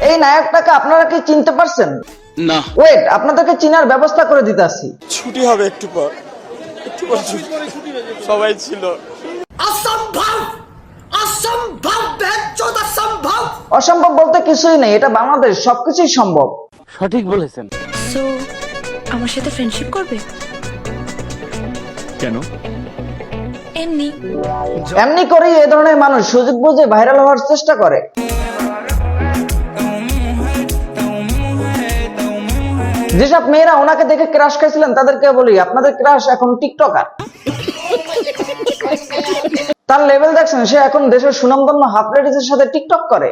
এই নায়কটাকে আপনারা কি চিনতে পারছেন? না। ওয়েট আপনাদেরকে চিনার ব্যবস্থা করে দিতেছি ছুটি হবে একটু পর। একটু পর ছুটি। সবাই ছিল। অসম্ভব! বলতে কিছুই নেই এটা বাংলাদেশ সবকিছুই সম্ভব। সঠিক বলেছেন। সো আমার সাথে ফ্রেন্ডশিপ করবে? কেন? এমনি। এমনি করেই এ ধরনের মানুষ সুযোগ বুঝে ভাইরাল হওয়ার চেষ্টা করে। যেসব মেয়েরা ওনাকে দেখে ক্রাশ খাইছিলেন, তাদেরকে বলি, আপনাদের ক্রাশ এখন টিকটকার তার লেভেল দেখছেন, সে এখন দেশের সুনামধন্য হাফ লেডিজের সাথে টিকটক করে।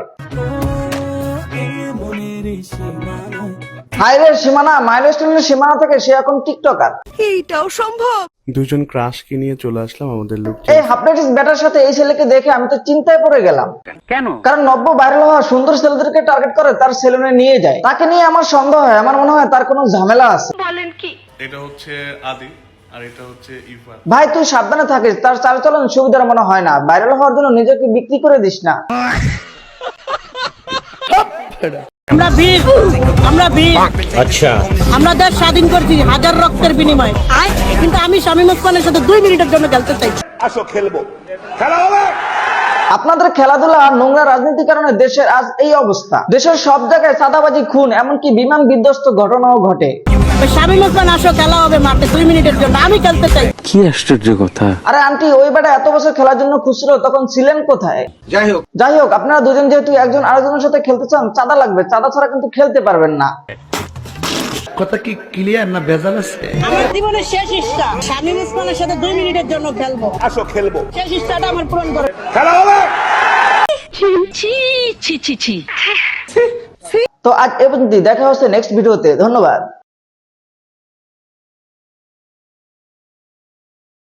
হাইরের সীমানা মাইলস্টোনের সীমানা থেকে সে এখন টিকটকার। এইটাও সম্ভব? দুজন ক্রাশকে নিয়ে চলে আসলাম আমাদের লুক এই হাফলেটিস ব্যাটার সাথে এই ছেলেকে দেখে আমি তো চিন্তায় পড়ে গেলাম। কেন? কারণ নব্য ভাইরাল হওয়া সুন্দর ছেলেদেরকে টার্গেট করে তার সেলুনে নিয়ে যায়। তাকে নিয়ে আমার সন্দেহ হয় আমার মনে হয় তার কোনো ঝামেলা আছে। এটা হচ্ছে আদি আর এটা হচ্ছে ইরফান। ভাই তুই সাবধানে থাকিস তার চালচলন সুবিধার মনে হয় না। ভাইরাল হওয়ার জন্য নিজেকে বিক্রি করে দিস না। আমরা বীর আমরা বীর। আচ্ছা। আমরা দেশ স্বাধীন করছি হাজার রক্তের বিনিময়ে। কিন্তু আমি শামীম ওসমানের সাথে দুই মিনিটের জন্য খেলতে চাই। আপনাদের খেলাধুলা নোংরা রাজনীতির কারণে দেশের আজ এই অবস্থা। দেশের সব জায়গায় সাদাবাজি খুন এমনকি বিমান বিধ্বস্ত ঘটনাও ঘটে। শামীম ওসমান আসো খেলা হবে মাঠে দুই মিনিটের জন্য। আমি খেলতে চাই। কি আশ্চর্য কথা। আরে আন্টি ওই বেটা এত বছর খেলার জন্য খুচরো তখন ছিলেন কোথায়? যাই হোক। যাই হোক আপনারা দুজন যেহেতু একজন আরেকজনের সাথে খেলতে চান চাঁদা লাগবে। চাঁদা ছাড়া কিন্তু খেলতে পারবেন না। কথা কি ক্লিয়ার না ভেজাল আছে? আমার জীবনের শেষ ইচ্ছা। শামীম ওসমানের সাথে দুই মিনিটের জন্য খেলব। আসো খেলব। শেষ ইচ্ছাটা আমার পূরণ করে। তো আজ এ পর্যন্ত দেখা হচ্ছে নেক্সট ভিডিওতে ধন্যবাদ।